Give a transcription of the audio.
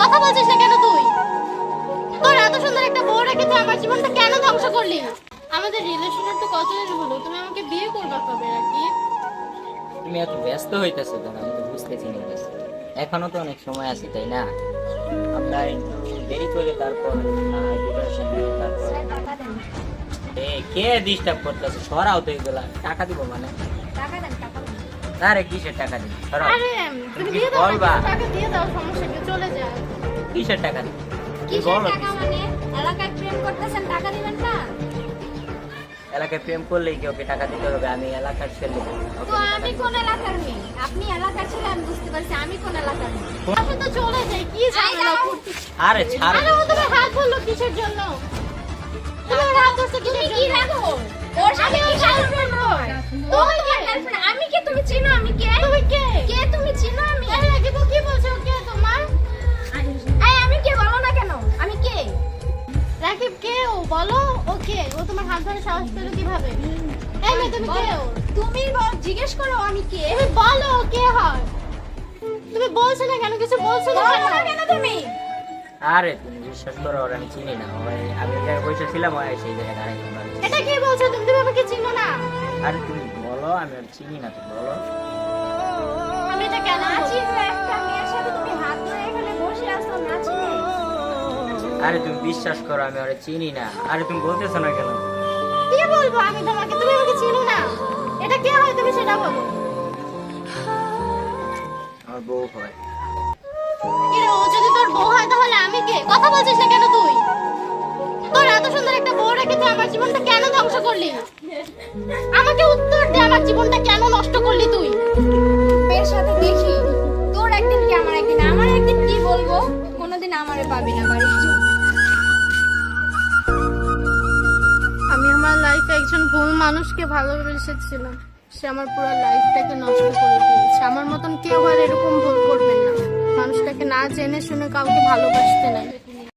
কথা বলছিস না কেন তুই? তোর এত সুন্দর একটা বউ রেখে তুই আমার জীবনটা কেন ধ্বংস করলি? আমাদের রিলেশনের তো কতদিন হলো তুমি আমাকে বিয়ে করবা কবে নাকি তুমি এত ব্যস্ত হইতেছো কেন? আমি তো বুঝতেছি না। এখনও তো অনেক সময় আছে তাই না? আমরা একটু দেরি করে তারপর কে ডিস্টার্ব করতেছে? সরাও তো এগুলা। টাকা দিব মানে? আরে কিসের টাকা দিব? সরাও। বলবা? টাকা দিয়ে দাও সমস্যা কি? চলে যায় কিসের টাকা দিব কিসের টাকা মানে? এলাকায় প্রেম করতেছেন টাকা দিবেন না? এলাকায় প্রেম করলেই কি ওকে টাকা দিতে হবে? আমি এলাকার ছেলে। তো আমি কোন এলাকার মেয়ে? আপনি এলাকার ছেলে আমি বুঝতে পারছি আমি কোন এলাকার মেয়ে। তো চলে যায় কি ঝামেলা করতে আরে ছাড়। আরে ও তোমার হাত ধরলো কিসের জন্য? তুমি হাত ধরছো কি কে ও? বলো। ও কে? ও তোমার হাত ধরে সাহস পেল কীভাবে? এই তুমি কে ও? তুমি জিজ্ঞেস করো আমি কে। তুমি বলো কে হয়। তুমি বলছো না কেন? কিছু বলছো না কেন? তুমি? আরে তুমি বিশ্বাস করো ওর আমি চিনি না। ওই আমি যে জায়গায় বসেছিলাম ওই সেই জায়গায় দাঁড়াই এটা কি বলছো? তুমি তুমি আমাকে চিনো না। আরে তুমি বলো আমি চিনি না তো বলো। আরে তুমি বিশ্বাস করো আমি ওরে চিনি না। আরে তুমি বলতেছো না কেন? কি বলব আমি তোমাকে? তুমি আমাকে চিনো না। এটা কে হয় তুমি সেটা বলো। আমার বউ হয়। এরে ও যদি তোর বউ হয় তাহলে আমি কে? কথা বলছিস না কেন তুই? তোর এত সুন্দর একটা বউ রেখে তুই আমার জীবনটা কেন ধ্বংস করলি? আমাকে উত্তর দে আমার জীবনটা কেন নষ্ট করলি তুই? মেয়ের সাথে দেখি তোর একদিন কি আমার একদিন আমার একদিন কি বলব? কোনোদিন আমারে পাবি না বাড়ি। মানুষকে ভালোবেসেছিলাম। সে আমার পুরো লাইফটাকে নষ্ট করে দিয়েছে। আমার মতন কেউ আর এরকম ভুল করবেন না। মানুষটাকে না জেনে শুনে কাউকে ভালোবাসতে নাই।